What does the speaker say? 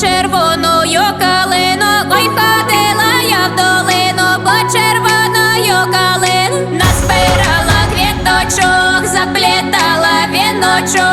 червоною калину, ой, ходила я в долину, по червоною калину, назбирала квіточок, заплітала віночок.